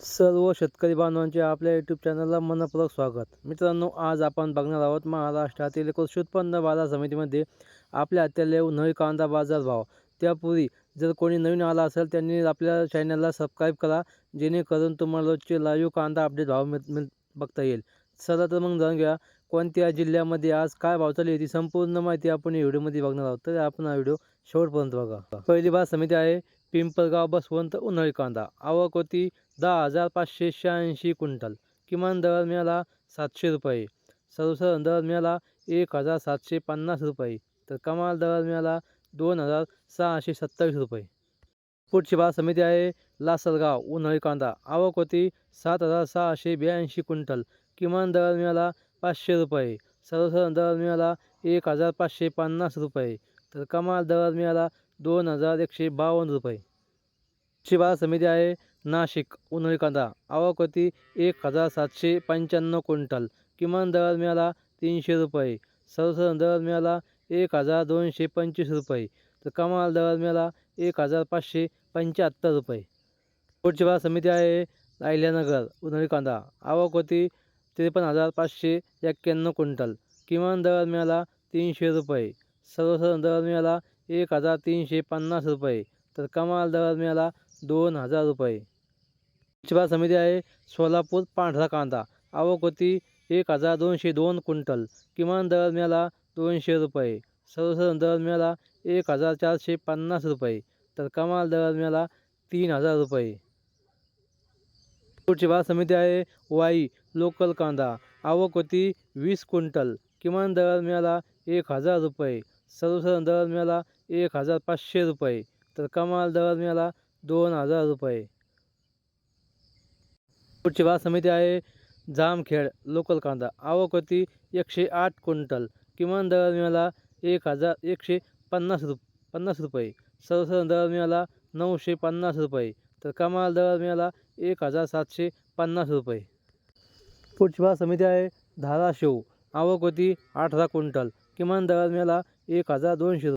सर्व शेतकरी बांधवांचे आपल्या यूट्यूब चॅनलला मनपूर्वक स्वागत. मित्रांनो आज आपण बघणार आहोत महाराष्ट्रातील कृषी उत्पन्न बाजार समितीमध्ये आपल्या हाताले नवी कांदा बाजार भाव. त्यापूर्वी जर कोणी नवीन आला असेल त्यांनी आपल्या चॅनलला सबस्क्राईब करा जेणेकरून तुम्हाला रोजचे लाईव्ह कांदा अपडेट भाव मिळ मिळ बघता येईल. चला तर मग जाणून घ्या कोणत्या जिल्ह्यामध्ये आज काय भाव चालू आहे ती संपूर्ण माहिती आपण या व्हिडिओमध्ये बघणार आहोत. तर आपण हा व्हिडिओ शेवटपर्यंत बघा. पहिली बाजार समिती आहे पिंपळगाव बसवंत उन्हाळी कांदा आवक होती दहा हजार पाचशे शहाऐंशी क्विंटल. किमान दर मिळाला सातशे रुपये. सर्वसाधारण दर मिळाला एक हजार सातशे पन्नास रुपये. तर कमाल दर मिळाला दोन हजार सहाशे सत्तावीस रुपये. पुढची बाजार समिती आहे लासलगाव उन्हाळी कांदा आवक होती सात हजार सहाशे ब्याऐंशी क्विंटल. किमान दर मिळाला पाचशे रुपये. सर्वसाधारण दर मिळाला एक हजार पाचशे पन्नास रुपये. तर कमाल दर मिळाला दोन हजार एकशे बावन्न रुपये. पुढची समिती आहे नाशिक उन्हाळी कांदा आवक होती एक हजार सातशे पंच्याण्णव क्विंटल. किमान दर मिळाला तीनशे रुपये. सर्वसाधारण दर मिळाला एक हजार दोनशे पंचवीस रुपये. तर कमाल दर मिळाला एक हजार पाचशे पंच्याहत्तर रुपये. पुढची बाजार समिती आहे अहिल्यानगर उन्हाळी कांदा आवक होती त्रेपन्न हजार पाचशे एक्क्याण्णव क्विंटल. किमान दर मिळाला तीनशे रुपये. सर्वसाधारण दर मिळाला एक हजार तीनशे पन्नास रुपये तर कमाल दरात मिळाला दोन हजार रुपये. पुढची बाजार समिती आहे सोलापूर पांढरा कांदा आवक होती एक हजार दोनशे दोन क्विंटल किमान दरात मिळाला दोनशे रुपये. सर्वसाधारण दरात मिळाला एक हजार चारशे पन्नास रुपये तर कमाल दरात मिळाला तीन हजार रुपये. पुढची बाजार समिती आहे वाई लोकल कांदा आवक होती वीस क्विंटल किमान दरात मिळाला एक हजार रुपये सर्वसाधारण दर मिळाला एक हजार पाचशे रुपये. तर कमाल दर मिळाला दोन हजार रुपये. पुढची बाजार समिती आहे जामखेड लोकल कांदा. आवक होती एकशे आठ क्विंटल. किमान दर मिळाला एक हजार एकशे पन्नास रुप पन्नास रुपये. सर्वसाधारण दर मिळाला नऊशे पन्नास रुपये. तर कमाल दर मिळाला एक हजार सातशे पन्नास रुपये. पुढची बाजार समिती आहे धाराशिव. आवक होती अठरा क्विंटल. किमान दर मिळाला एक हजार दोनशे रुपये